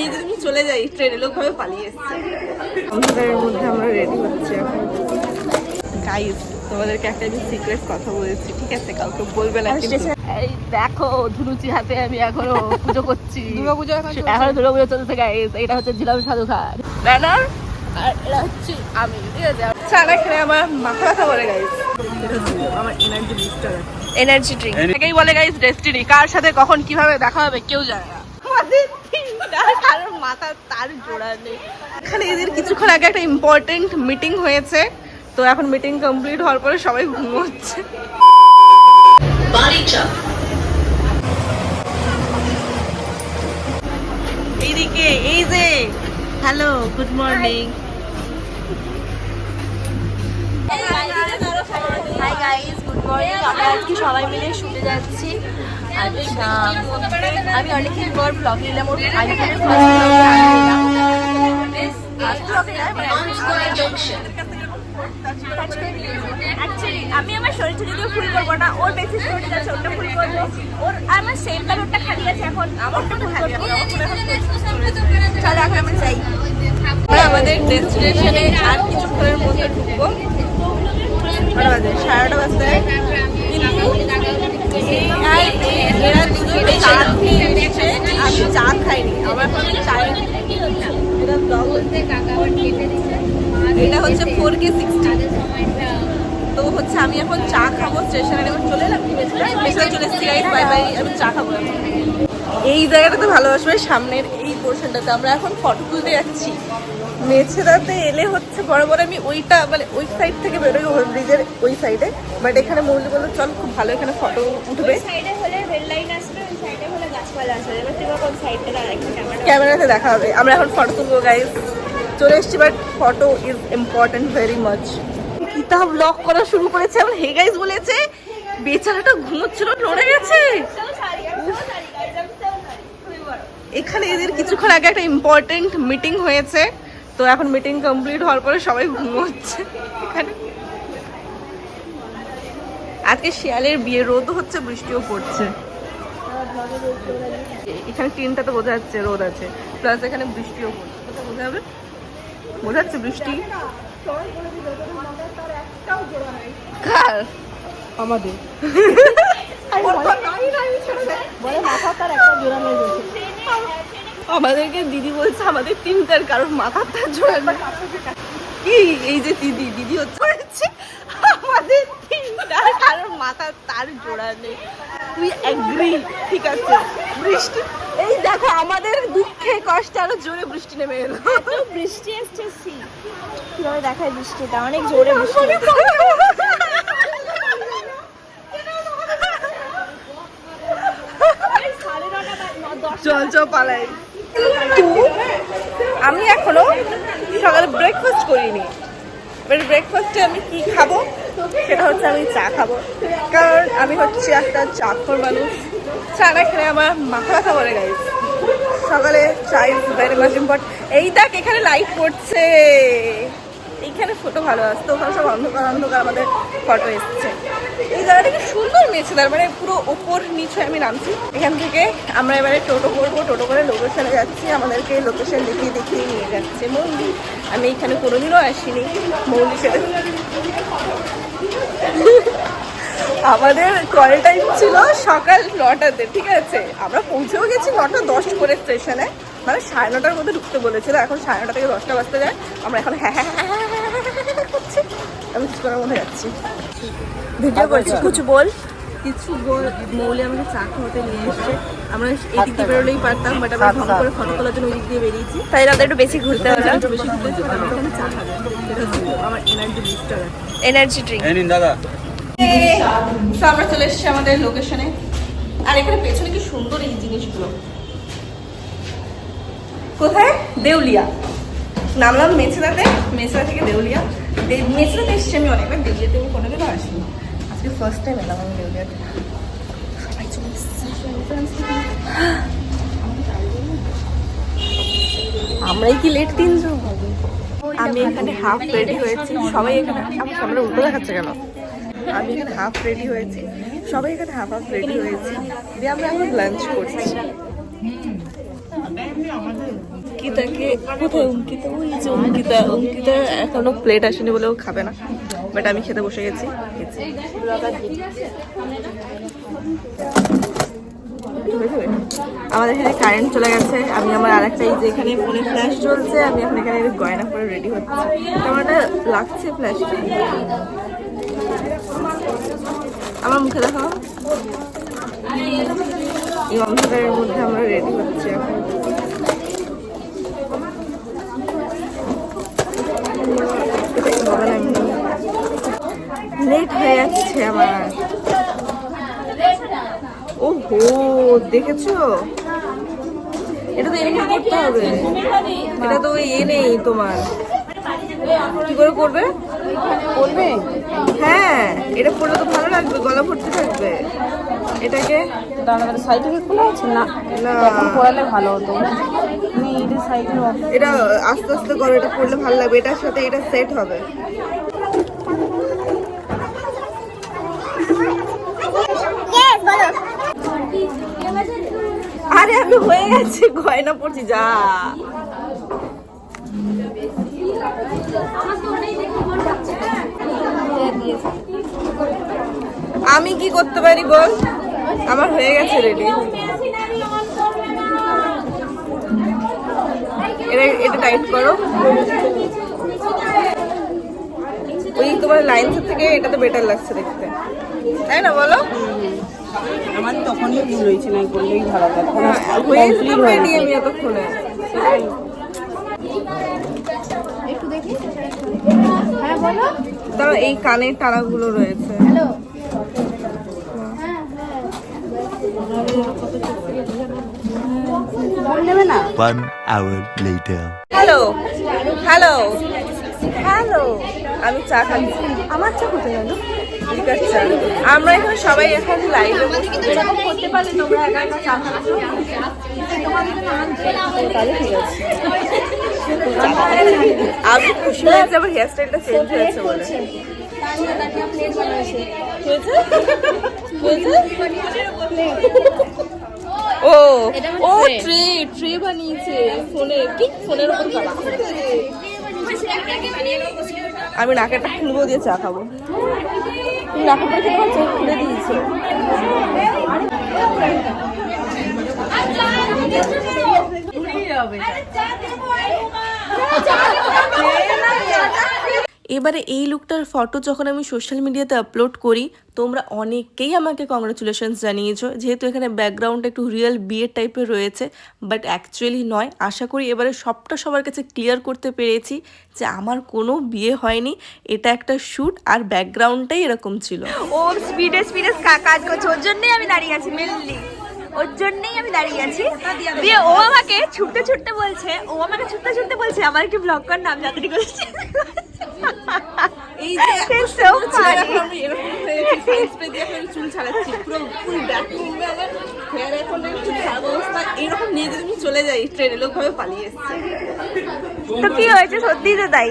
নিয়ে যদি আমি চলে যাই ট্রেনে লোকভাবে পালিয়ে এসছে। অন্ধকারের মধ্যে আমরা রেডি হচ্ছি এখন। তোমাদেরকে একটা আমি সিক্রেট কথা বলেছি ঠিক আছে? কাউকে বলবে না এই দেখো ধুনুচি হাতে আমি এখনও পুজো করছি। দুর্গা পুজো এখন এখন দুর্গা পুজো চলছে এটা হচ্ছে জিলাম ব্যানার আর এটা হচ্ছে আমি ঠিক আছে? খেলে আমার মাথা ব্যথা বলে গাইস আমার এনার্জি বুস্টার এনার্জি ড্রিঙ্ক এটাকেই বলে ডেস্টিনি কার সাথে কখন কীভাবে দেখা হবে কেউ জানে না। তিনটা মাথার তার জোড়া নেই এখানে এদের কিছুক্ষণ আগে একটা ইম্পর্টেন্ট মিটিং হয়েছে। তো এখন মিটিং কমপ্লিট হওয়ার পরে সবাই ঘুমোচ্ছে। এইদিকে এই যে। Hello good morning hi guys good morning আমরা আজকে সবাই মিলে শুটে যাচ্ছি। আমি অনেকদিন পর ব্লগ নিলাম ওর আমি আমার শরীরটা যদিও ফুল করব না ওর বেশি শরীর আছে ওটা ফুল করব। ওর আমার সেম কালারটা খালি আছে এখন আমারটা ফুল করব। চলো এখন আমরা যাই। আমাদের ডেস্টিনেশনে আর কিছুক্ষণের মধ্যে ঢুকবো। কটা বাজে কিন্তু এই আর এরা দুজনে চা খেয়ে এসেছে আমি চা খাইনি আমার এখন চায়ের এটা ব্লগ এটা হচ্ছে ফোর কে সিক্সটি তো হচ্ছে আমি এখন চা খাব স্টেশনে এখন চলে এলাম। স্টেশনে চলে এসেছি বাই বাই আমি চা খাব এই জায়গাটাতে ভালোবাসবে সামনের এই পোর্শনটাতে আমরা এখন ফটো তুলতে যাচ্ছি। মেছেদাতে এলে হচ্ছে বড় বড় আমি ওইটা মানে ওই সাইড থেকে বেরোই ব্রিজের ওই সাইডে বাট এখানে মৌলি বলল চল খুব ভালো এখানে ফটো উঠবে। ক্যামেরাতে দেখা হবে। আমরা এখন ফটো তুলবো গাইজ চলে এসছি but photo is important very much Gita vlog করা শুরু করেছে, আমার হে গাইজ বলেছে, বেচারাটা ঘুমোচ্ছিল, নড়ে গেছে। এখানে এদের কিছুক্ষণ আগে একটা ইম্পর্টেন্ট মিটিং হয়েছে, তো এখন মিটিং কমপ্লিট হওয়ার পরে সবাই ঘুমোচ্ছে এখানে। আজকে শিয়ালের বিয়ে রোদও হচ্ছে, বৃষ্টিও পড়ছে। এখানে টিনটাতে বোঝা যাচ্ছে, রোদ আছে প্লাস এখানে বৃষ্টিও পড়ছে। কোথায় বোঝা যাবে? বোঝা যাচ্ছে বৃষ্টি। কার? আমাদের। আমাদেরকে দিদি বলছে আমাদের তিনটার কারোর মাথার তার জোড়া কি? এই যে দিদি দিদি হচ্ছে আমাদের তিনটার কারোর মাথার তার জোড়া নেই। তুই অ্যাগ্রি ঠিক আছে। বৃষ্টি এই দেখো আমাদের দুঃখে কষ্টে আরও জোরে বৃষ্টি নেমে এলো। বৃষ্টি আসছে সি কীভাবে দেখায় বৃষ্টিটা? অনেক জোরে বৃষ্টি চল চল পালাই। আমি এখনও সকালে ব্রেকফাস্ট করিনি। এবার ব্রেকফাস্টে আমি কি খাব? সেটা হচ্ছে আমি চা খাব। কারণ আমি হচ্ছে একটা চাখর মানুষ। চা না খেলে আমার মাথা ব্যথা করে গাই সকালে চা ইজ ভেরি মাচ ইম্পর্ট এই দেখ, এখানে লাইট পড়ছে এখানে ফটো ভালো আসতো ওখানে সব অন্ধকার অন্ধকার আমাদের ফটো এসছে। এই জায়গাটা কি সুন্দর তার মানে পুরো ওপর নিচে আমি নামছি। এখান থেকে আমরা এবারে টোটো করব, টোটো করে লোকেশনে যাচ্ছি, আমাদেরকে লোকেশন দেখিয়ে দেখিয়ে নিয়ে যাচ্ছে মৌলি। আমি এখানে কোনোদিনও আসিনি, মৌলি সেটা আমাদের কল টাইম ছিল সকাল নটাতে, ঠিক আছে? আমরা পৌঁছেও গেছি নটা দশ করে স্টেশনে মানে সাড়ে নটার মধ্যে ঢুকতে বলেছিল, এখন সাড়ে নটা থেকে দশটা বাজতে যায়। আমরা এখন হ্যাঁ হ্যাঁ হ্যাঁ, হ্যাঁ আমি কিছুক্ষণের মধ্যে যাচ্ছি ভিডিও করছি। কিছু বল। কিছু বল মৌলি আমাকে চা খাওয়াতে নিয়ে এসছে। আমরা এদিক দিয়ে বেরোলেই পারতাম বাট আমরা ঢং করে ফটো তোলার জন্য ওই দিক দিয়ে বেরিয়েছি। তাই আমাদের একটু বেশি ঘুরতে হবে একটু বেশি ঘুরেছি, কারণ এখানে চা খাবে। আমার এনার্জি বুস্টার এনার্জি ড্রিঙ্ক এই দাদা। আমরা চলে এসেছি আমাদের লোকেশনে আর এখানে পেছনে কি সুন্দর এই জিনিসগুলো। কোথায়? দেউলিয়া। নামলাম মেছেদাতে মেছেদা থেকে দেউলিয়া। মেছেদাতে এসেছি আমি অনেকবার আমি কোনোদিনও আসিনি। আজকে ফার্স্ট টাইম এলাম আমি সবাই চলে আমরাই কি লেট তিনজন? আমি এখানে হাফ রেডি হয়েছি। সবাই এখানে আমার সামনে উল্টো দেখাচ্ছে কেন? আমি এখানে হাফ রেডি হয়েছি। সবাই এখানে হাফ হাফ রেডি হয়েছি। দিয়ে আমরা এখন লাঞ্চ করছি। অঙ্কিতাকে, কোথায় অঙ্কিতা? ওই যে অঙ্কিতা অঙ্কিতা এখনও প্লেট আসেনি বলেও খাবে না। বাট আমি খেতে বসে গেছি। আমাদের এখানে কারেন্ট চলে গেছে। আমি আমার আর একটা যে এখানে ফোনে ফ্ল্যাশ চলছে আমি এখন এখানে গয়না পরে রেডি হচ্ছি। আমার লাগছে ফ্ল্যাশটা আমার মুখে দেখাও। এই অন্ধকারের মধ্যে আমরা রেডি হচ্ছি এখন। লেট হয়ে যাচ্ছে আমার ও হো দেখেছ? এটা তো এরকম করতে হবে। এটা তো ওই এ নেই তোমার। কি করে করবে? করবে? হ্যাঁ এটা পরলে তো ভালো লাগবে গলা ভর্তি থাকবে। এটাকে? দাঁড়া সাইড থেকে খোলা আছে? না না। পড়ালে ভালো হতো। এটা আস্তে আস্তে করো, এটা পরলে ভালো লাগবে। এটার সাথে এটা সেট হবে। আরে, আমি হয়ে গেছে, গয়না পড়ছি, যা। আমি কি করতে পারি বল? আমার হয়ে গেছে রেডি এটা এটা টাইট করো। ওই তোমার লাইন্সের থেকে এটা তো বেটার লাগছে দেখতে। তাই না বলো? আমার তখনই ভুল হয়েছে না করলেই ভালো লাগতো হ্যাঁ, দাঁড়াও, এই কানের টানাগুলো রয়েছে। One hour later. Hello hello hello আমি চা খাচ্ছি। আমার চা কোথায় গেল আমরা এখানে সবাই এখন লাইভে করতে পারলে তোমরা একা একা চা খাচ্ছো তাহলে ঠিক আছে আমি খুশি হয়েছি আমার হেয়ার স্টাইলটা চেঞ্জ হয়েছে বলে। হয়েছে? হয়েছে? ও ও ট্রে ট্রে বানিয়েছে ফোনে। কি? ফোনের উপর আমি নাকেরটা খুলবো দিয়ে চা খাব। তুমি নাকের পরে খেতে খুলে দিয়েছে? এবারে এই লুকটার ফটো যখন আমি সোশ্যাল মিডিয়াতে আপলোড করি, তোমরা অনেকেই আমাকে কংগ্রাচুলেশনস জানিয়েছো। যেহেতু এখানে ব্যাকগ্রাউন্ড একটু রিয়েল বিয়ের টাইপের রয়েছে বাট অ্যাকচুয়ালি নয়। আশা করি এবারে সবটা সবার কাছে ক্লিয়ার করতে পেরেছি যে আমার কোনো বিয়ে হয়নি। এটা একটা শ্যুট আর ব্যাকগ্রাউন্ডটাই এরকম ছিল। ও স্পিডে স্পিডে কাজ করছে। ওর জন্যই আমি দাঁড়িয়ে আছি মেনলি ওর জন্যই আমি দাঁড়িয়ে আছি। দিয়ে ও আমাকে ছুটতে ছুটতে বলছে, ও আমাকে ছুটতে ছুটতে বলছে, আমার একটু ব্লগ কর নাম যাত্রী করছে এই যে আমি এরকম এখন চুল ছাড়াচ্ছি পুরো ফুল ব্যাক করবে আমার হেয়ার এখন একটু খারাপ অবস্থা। এরকম নিয়ে যদি আমি চলে যাই ট্রেনে লোকভাবে পালিয়ে এসছে। তো কি হয়েছে সত্যিই তো তাই?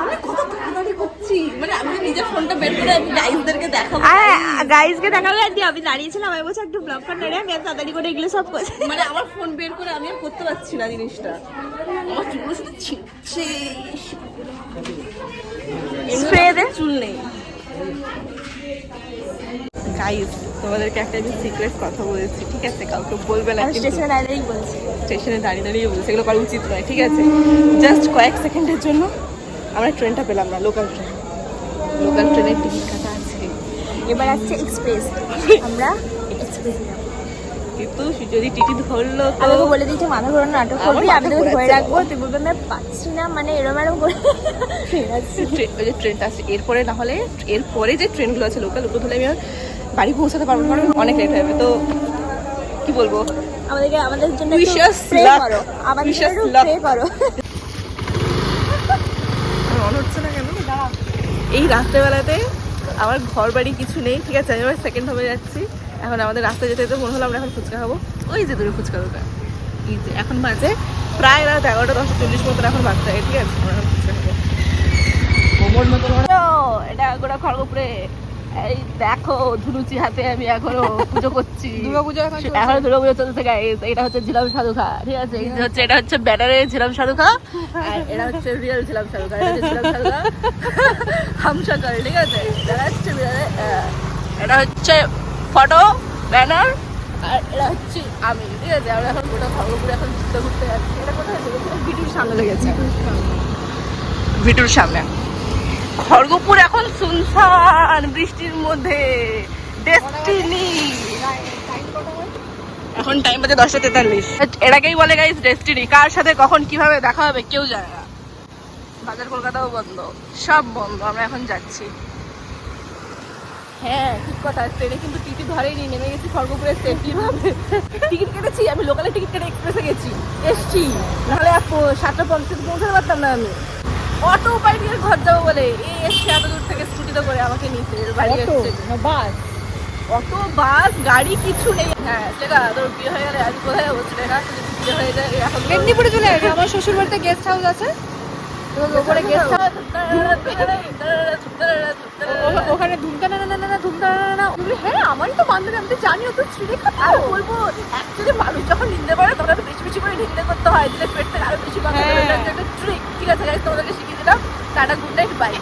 আমি কত তাড়াতাড়ি করছি। মানে আমি নিজের ফোনটা বের করে আমি গাইজদেরকে দেখাবো। আর গাইজকে দেখাবে আর দিয়ে আমি দাঁড়িয়েছিলাম আমি বলছি একটু ব্লগ কর নেড়ে আমি আর তাড়াতাড়ি করে এগুলো সব করছি মানে আমার ফোন বের করে আমি আর করতে পারছি না জিনিসটা। আমার চুলগুলো শুধু ছিটছে স্প্রে দে। চুল নেই। গাইজ তোমাদেরকে একটা আমি সিক্রেট কথা বলেছি ঠিক আছে? কাউকে বলবে না স্টেশনে দাঁড়িয়েই বলছি। স্টেশনে দাঁড়িয়ে দাঁড়িয়ে বলছে এগুলো করা উচিত নয় ঠিক আছে? জাস্ট কয়েক সেকেন্ডের জন্য আমরা ট্রেনটা পেলাম না লোকাল ট্রেন লোকাল ট্রেনের টিকিট কাটা আছে। এবার আসছে এক্সপ্রেস আমরা এক্সপ্রেস কিন্তু যদি টিকিট ধরলো তো বলে দিয়েছে মাথা ঘোরানো নাটক করবি আমি তোকে ধরে রাখব। তুই বলবি আমি পাচ্ছি না মানে এরম এরম করে ওই যে ট্রেনটা আছে এরপরে না হলে এরপরে যে ট্রেনগুলো আছে লোকাল ওগুলো ধরে আমি বাড়ি পৌঁছাতে পারব কারণ অনেক লেট হবে তো কি বলব? আমাদেরকে আমাদের জন্য luck. করো। আমাদের জন্য luck. করো। হচ্ছে না কেন? এই রাত্রেবেলাতে আমার ঘর বাড়ি কিছু নেই, ঠিক আছে, আমি আবার সেকেন্ড হোমে যাচ্ছি। এখন আমাদের রাস্তা যেতে যেতে মনে হলো আমরা এখন ফুচকা খাব। ওই যে দূরে ফুচকা দোকান। এই যে এখন বাজে প্রায় রাত এগারোটা, দশটা চল্লিশ মতন এখন হয় ঠিক আছে, আমরা ফুচকা খাব। এটা গোটা খড়গপুরে। এই দেখো ধুনুচি হাতে আমি এখনও পুজো করছি। দুর্গাপুজো এখন। এখন দুর্গা পুজো চলছে গাইস এটা হচ্ছে ঝিলাম সাধুখা ঠিক আছে? এই হচ্ছে এটা হচ্ছে ব্যানারে ঝিলাম সাধুখা আর এটা হচ্ছে রিয়েল ঝিলাম সাধুখা এটা হচ্ছে ঝিলাম সাধুখা। ঠিক আছে? এটা হচ্ছে এটা হচ্ছে ফটো ব্যানার আর এটা হচ্ছে আমি ঠিক আছে? আমরা এখন গোটা খড়গপুরে এখন ঘুরতে ঘুরতে যাচ্ছি। এটা কোথায় ভিটুর সামনে লেগেছে। ভিটুর সামনে। খড়গপুর এখন শুনশান বৃষ্টির মধ্যে। ডেস্টিনি এখন টাইম বাজে দশটা তেতাল্লিশ। এটাকেই বলে গাইস ডেস্টিনি কার সাথে কখন কীভাবে দেখা হবে কেউ জানে না। বাজার কলকাতাও বন্ধ। সব বন্ধ আমরা এখন যাচ্ছি। হ্যাঁ ঠিক কথা ট্রেনে কিন্তু টিকিট ধরেইনি নেমে গেছি খড়গপুরে সেফলি ভাবে। টিকিট কেটেছি আমি লোকালে টিকিট কেটে এক্সপ্রেসে গেছি। এসছি। নাহলে সাতটা পঞ্চাশে পৌঁছাতে পারতাম না আমি। অটো পাই দিয়ে ঘর যাব বলে এই এসছে এত দূর থেকে স্কুটিতে করে আমাকে নিতে বাড়ি বাস অটো বাস গাড়ি কিছু নেই হ্যাঁ সেটা তোর বিয়ে হয়ে গেলে আজ কোথায় যাব সেটা বিয়ে হয়ে যায় এখন মেদিনীপুরে চলে আসবে আমার শ্বশুর বাড়িতে গেস্ট হাউস আছে তো ওপরে গেস্ট হাউস ওখানে ধুমকা না না না না ধুমকা না না বলি, হ্যাঁ আমারই তো বান্ধবী আমি তো জানি ও তো ছিঁড়ে আর বলব অ্যাকচুয়ালি মানুষ যখন নিন্দে পারে তখন একটু বেশি বেশি করে নিন্দে করতে হয়। দিলে পেটটা আরও বেশি বাঁকা হ্যাঁ। একটা ট্রিক ঠিক আছে তোমাদেরকে শিখিয়ে দিলাম। Tata good night bye